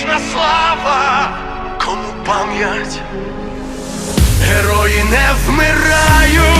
Вічна слава, кому пам'ять, герої не вмирають,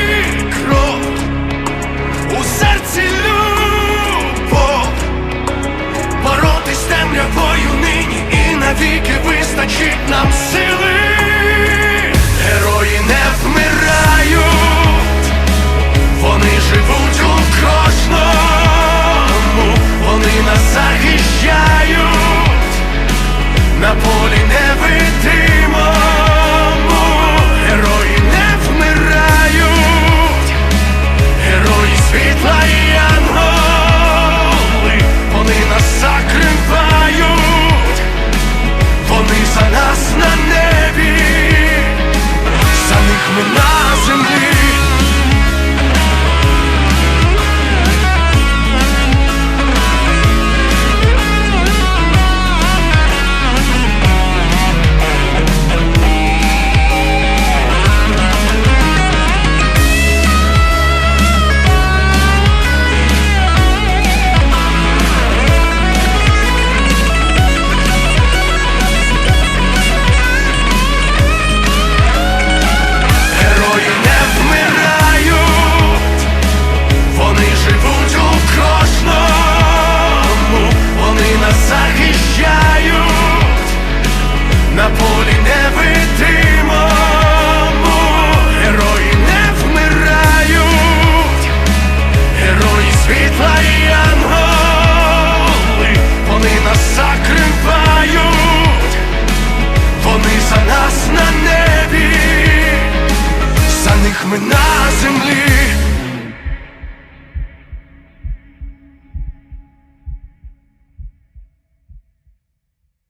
навіки вистачить нам сили. Ми на землі